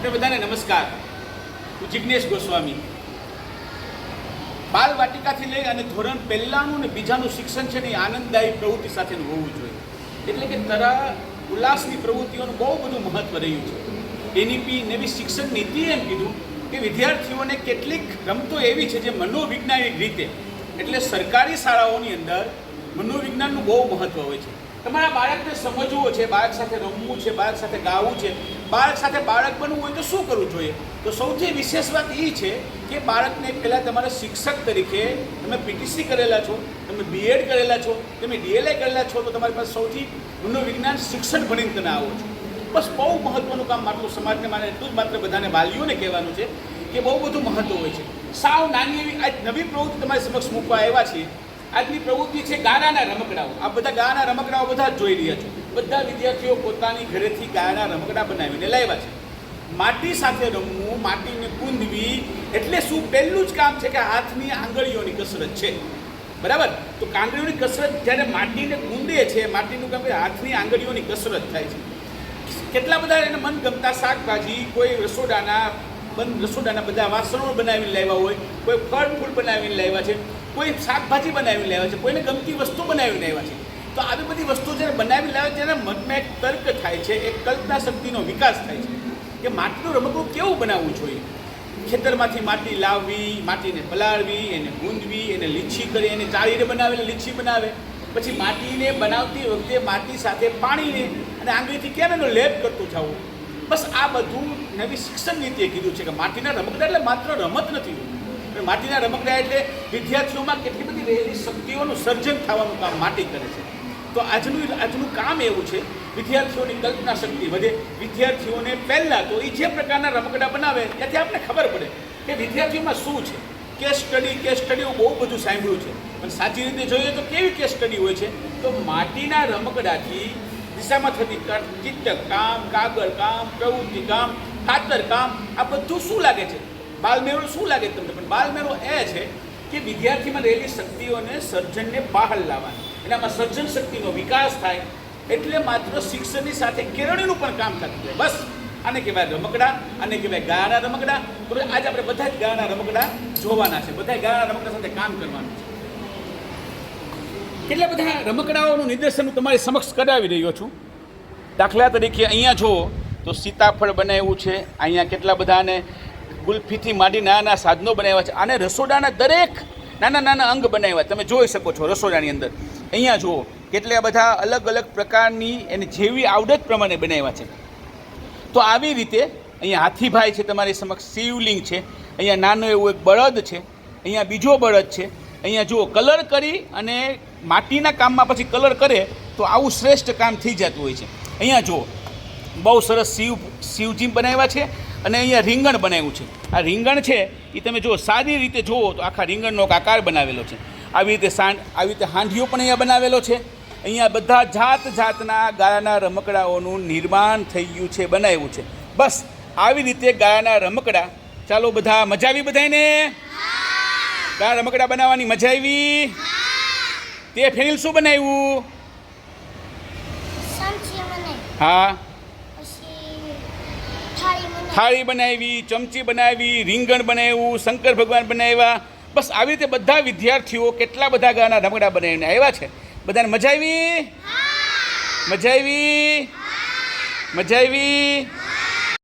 આપણે બધાને નમસ્કાર. હું જિજ્ઞેશ ગોસ્વામી. બાલ વાટિકાથી લઈ અને ધોરણ પહેલાંનું અને બીજાનું શિક્ષણ છે ને એ આનંદદાયી પ્રવૃત્તિ સાથેનું હોવું જોઈએ. એટલે કે તરા ઉલ્લાસની પ્રવૃત્તિઓનું બહુ બધું મહત્ત્વ રહ્યું છે. એનઈપી નવી શિક્ષણ નીતિએ એમ કીધું કે વિદ્યાર્થીઓને કેટલીક રમતો એવી છે જે મનોવૈજ્ઞાનિક રીતે, એટલે સરકારી શાળાઓની અંદર મનોવિજ્ઞાનનું બહુ મહત્ત્વ હોય છે. તમારા બાળકને સમજવું છે, બાળક સાથે રમવું છે, બાળક સાથે ગાવું છે, બાળક સાથે બાળક બનવું હોય તો શું કરવું જોઈએ? તો સૌથી વિશેષ વાત એ છે કે બાળકને પહેલાં તમારા શિક્ષક તરીકે તમે પીટીસી કરેલા છો, તમે બીએડ કરેલા છો, તમે ડીએલએ કરેલા છો, તો તમારી પાસે સૌથી મનોવિજ્ઞાન શિક્ષણ ભણીને તમે આવો છો. બસ બહુ મહત્ત્વનું કામ માટલું સમાજને મારે એટલું જ માત્ર બધાને વાલીઓને કહેવાનું છે કે બહુ બધું મહત્ત્વ હોય છે. સાવ નાની એવી આજ નવી પ્રવૃત્તિ તમારી સમક્ષ મૂકવા આવ્યા છીએ. આજની પ્રવૃત્તિ છે ગાનાના રમકડાઓ. આ બધા ગાના રમકડાઓ બધા જોઈ રહ્યા છો. બધા વિદ્યાર્થીઓ પોતાની ઘરેથી ગાના રમકડા બનાવીને લાવ્યા છે. માટી સાથે રમવું, માટીને કૂંદવી, એટલે શું પહેલું જ કામ છે કે હાથની આંગળીઓની કસરત છે. બરાબર? તો આંગળીઓની કસરત જ્યારે માટીને કૂંદે છે, માટીનું કામ હાથની આંગળીઓની કસરત થાય છે. કેટલા બધા એને મનગમતા શાકભાજી, કોઈ રસોડાના બંધ રસોડાના બધા વાસણો બનાવીને લાવ્યા હોય, કોઈ ફળ ફૂલ બનાવીને લાવ્યા છે. કોઈ શાકભાજી બનાવીને લાવ્યા છે, કોઈને ગમતી વસ્તુ બનાવીને લાવ્યા છે. તો આવી બધી વસ્તુ જ્યારે બનાવી લાવે ત્યારે મનમાં એક તર્ક થાય છે, એક કલ્પના શક્તિનો વિકાસ થાય છે. કે માટીનું રમકડું કેવું બનાવવું જોઈએ? ખેતરમાંથી માટી લાવવી, માટીને પલાળવી, એને ગૂંદવી, એને લીછી કરી, એને ચાળીને બનાવે લીછી બનાવે. પછી માટીને બનાવતી વખતે માટી સાથે પાણીને અને આંગળીથી કેમ એનો લેપ કરતું જવું? બસ આ બધું નવી શિક્ષણ નીતિએ કીધું છે કે માટીના રમકડા એટલે માત્ર રમત નથી માટીના રમકડા એટલે વિદ્યાર્થીઓમાં કેટલી બધી રહેલી શક્તિઓનું સર્જન થવાનું કામ માટી કરે છે. તો આજનું આજનું કામ એવું છે, વિદ્યાર્થીઓની કલ્પના શક્તિ વધે. વિદ્યાર્થીઓને પહેલાં તો એ જે પ્રકારના રમકડા બનાવે, ત્યાંથી આપણને ખબર પડે કે વિદ્યાર્થીઓમાં શું છે. કેસ સ્ટડી કેસ સ્ટડીઓ બહુ બધું સાંભળ્યું છે. પણ સાચી રીતે જોઈએ તો કેવી કેસ સ્ટડી હોય છે? તો માટીના રમકડાથી દિશામાં થતી ક- કામ, કાગળ, કામ, પ્રવૃત્તિ, કામ, ખાતર, કામ, આ બધું શું લાગે છે? બાલમેળો શું લાગે તમને? પણ બાલમેળો એ છે કે વિદ્યાર્થીમાં રહેલી શક્તિઓને સર્જનને બહાર લાવવાની. એનામાં સર્જન શક્તિનો વિકાસ થાય એટલે માત્ર શિક્ષણની સાથે કેળવણીનું પણ કામ થતું જાય. બસ. આને કહેવાય રમકડા, આને કહેવાય ગાના રમકડા. તો આજે આપણે બધા જ ગાના રમકડા જોવાના છે. બધા ગાના રમકડા સાથે કામ કરવાનું છે. કેટલા બધા રમકડાઓનું નિદર્શન હું તમારી સમક્ષ કરાવી રહ્યો છું? દાખલા તરીકે અહીંયા જુઓ તો સીતાફળ બનાવ્યું છે. અહીંયા કેટલા બધાને ગુલ્ફીથી માંડી નાના નાના સાધનો બનાવ્યા છે. આને રસોડાના દરેક નાના નાના અંગ બનાવ્યા. તમે જોઈ શકો છો રસોડાની અંદર. અહીંયા જુઓ, કેટલા બધા અલગ અલગ પ્રકારની એને જેવી આવડત પ્રમાણે બનાવ્યા છે. તો આવી રીતે અહીંયા હાથીભાઈ છે તમારી સમક્ષ, શિવલિંગ છે. અહીંયા નાનો એવો એક બળદ છે. અહીંયા બીજો બળદ છે. અહીંયા જુઓ, કલર કરી અને માટીના કામમાં પછી કલર કરે તો આવું શ્રેષ્ઠ કામ થઈ જતું હોય છે. અહીંયા જુઓ બહુ સરસ શિવ શિવજી બનાવ્યા છે અને અહીંયા રીંગણ બનાવ્યું છે. આ રીંગણ છે એ તમે જુઓ સારી રીતે જુઓ તો આખા રીંગણનો આકાર બનાવેલો છે. આવી રીતે સાંડ આવી રીતે હાંડીઓ પણ અહીંયા બનાવેલો છે. અહીંયા બધા જાત જાતના ગાયાના રમકડાઓનું નિર્માણ થઈ ગયું છે બનાવ્યું છે. બસ આવી રીતે ગાયાના રમકડા ચાલો બધા મજા આવી બધાને ગાય રમકડા બનાવવાની મજા આવી? તે ફેનિલ શું બનાવ્યું? હા. થાળી બનાવી ચમચી બનાવી રીંગણ બનાવ્યું શંકર ભગવાન બનાવ્યા. બસ આવી રીતે બધા વિદ્યાર્થીઓ કેટલા બધા ગાના રમકડા બનાવીને આવ્યા છે? બધાને મજા આવી? મજા આવી? મજા આવી?